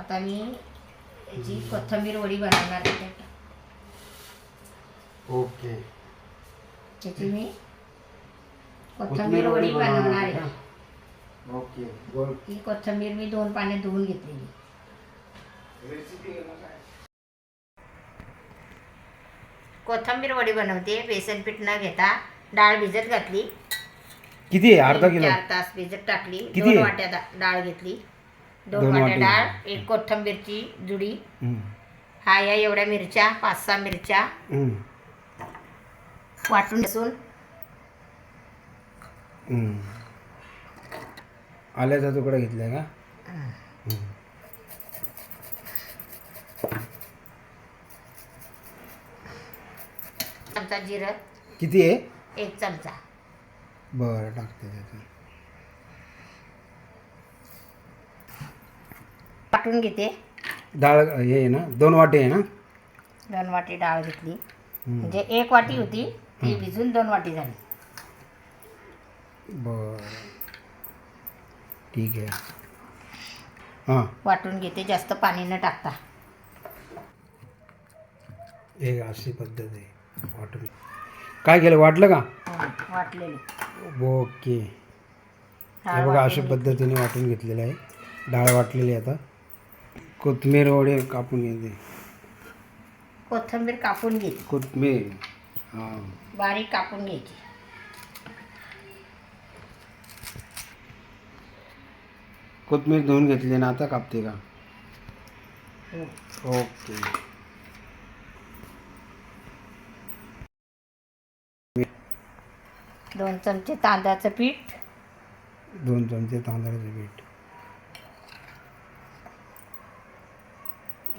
आता मी याची कोथिंबीर वडी बनवणार आहे ओके. त्याची मी कोथिंबीर वडी बनवणार आहे? ओके बोल. ही कोथिंबीर मी दोन पाण्यात धुवून घेतलेली. कोथिंबीर वडी बनवते बेसन पीठ न घेता डाळ भिजत घातली. किती आहे? अर्धा किलो? चार तास भिजत टाकली. किती दोन? वाट्या डाळ घेतली. दोन दोन वाट्या वाटी. डाळ एक कोथिंबीरची जुडी. हा या एवढ्या मिरच्या पाच सहा मिरच्या. वाटून हम्म. आल्याचा तुकडा घेतलाय का. चमचा जिरं किती आहे एक चमचा बरं टाकते त्याचं वाटून घेते. डाळ हे आहे ना दोन वाटे आहे ना? दोन वाटी डाळ घेतली. म्हणजे एक वाटी होती ती भिजून दोन वाटी झाली. बरं. ठीक आहे. हां. वाटून घेते जास्त पाणी न टाकता. हे अशी पद्धत आहे वाटून. काय केलं वाटलं का? हं, वाटलेली. ओके. डाळ हे बघा अशा. पद्धतीने वाटून घेतलेलं आहे. डाळ वाटलेली आहे आता. कोथमीर वडे कापून घेते. कोथिंबीर कापून घ्यायची कोथमीर हां. बारीक कापून घ्यायची. कोथमीर धुवून घेतली ना आता कापते का? हं. ओके. दोन चमचे तांदळाचं पीठ. दोन चमचे तांदळाचं पीठ.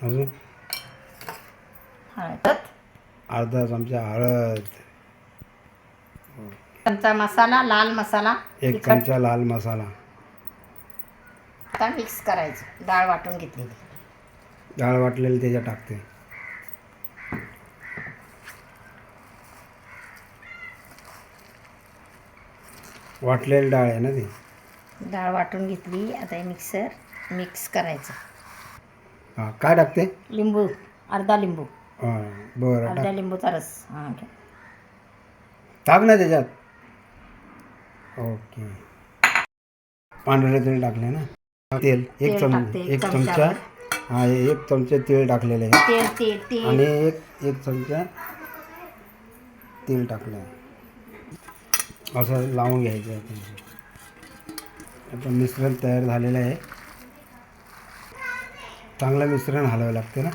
अजून? हळद. अर्धा चमचा हळद. चमचा मसाला लाल मसाला. एक तिखट. चमचा लाल मसाला. आता मिक्स करायचं. डाळ वाटून घेतलेली. डाळ वाटलेली त्याच्यात टाकते. वाटलेली डाळ आहे ना ती? डाळ वाटून घेतली. आता हे मिक्सर मिक्स करायचं. हां काय टाकते? लिंबू अर्धा लिंबू. हां बरं अर्धा टाक. लिंबूचा रस. हां घे. टाक ना त्याच्यात. ओके. पांढरं तेल टाकले ना? तेल एक तेल चम टाकते, एक एक चमचा. हां एक चमचा तेल टाकलेलं आहे. तेल तेल तेल. आणि एक एक चमचा तेल टाकलं आहे असं लावून घ्यायचं आहे. आता मिश्रण तयार झालेलं आहे. चांगलं मिश्रण हलवावं लागते ना?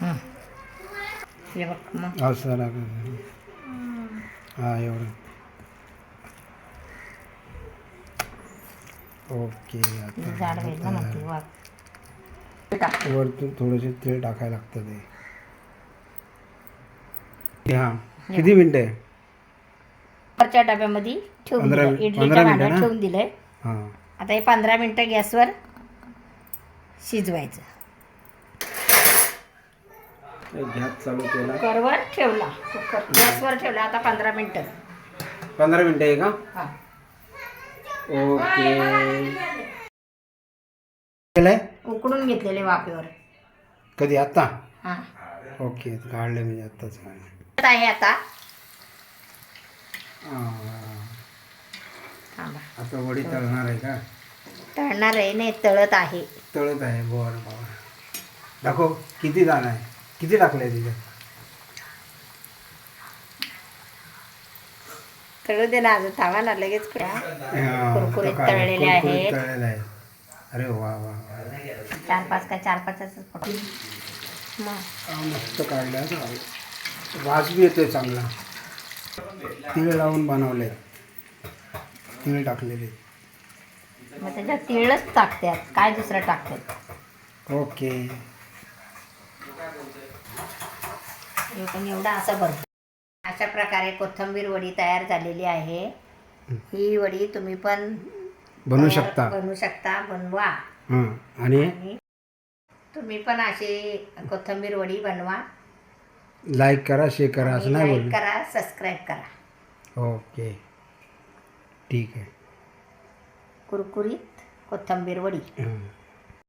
हं. हे बघ मग. असं हां एवढं. ओके आता जाड होईल ना मग ती वाफ. ते टाक. वरतून थोडेसे तेल टाकायला लागतं ते. हां किती मिनटं आहे? वरच्या डब्यामध्ये ठेवून पंधरा- दिलं इडलीच्या पंधरा मिनिटं भांड्यात ना? ठेवून दिलंय. हां. आता हे पंधरा मिनटं गॅसवर शिजवायचं. गॅस चालू केला. कुकरवर ठेवला. कुकर गॅसवर ठेवला आता पंधरा मिनटं. पंधरा मिनटं आहे का? हां. ओके. उकडून घेतलेले वाफेवर. कधी? आता हां. ओके काढले म्हणजे आत्ताच काढले आता आहे आता. हां. थांबा. आता वडी तळणार आहे का? तळणार आहे नाही तळत आहे. तळत आहे बरं बाबा दाखव किती दाणा आहे? किती टाकलंय तिथे? तळू दे ना अजून थांबा ना लगेच कुरकुरीत तळलेले आहेत. तळलेले आहे. अरे वा वा वा. चार पाच का चार पाच फक्त मग. हा, मस्त काढलं आहे ना. वास बी येतोय चांगला. तीळ लावून बनवले तीळ टाकलेले. मग त्याच्यात तिळच टाकतात काय दुसरं टाकतात ओके. पण एवढा असा भरतो अशा प्रकारे कोथिंबीर वडी तयार झालेली आहे. ही वडी तुम्ही पण बनवू शकता. बनवू शकता बनवा. हां आणि? तुम्ही पण अशी कोथिंबीर वडी बनवा. लाईक करा शेअर करा असं नाही करा सबस्क्राईब करा. ओके. ठीक आहे. कुरकुरीत कोथिंबीर वडी.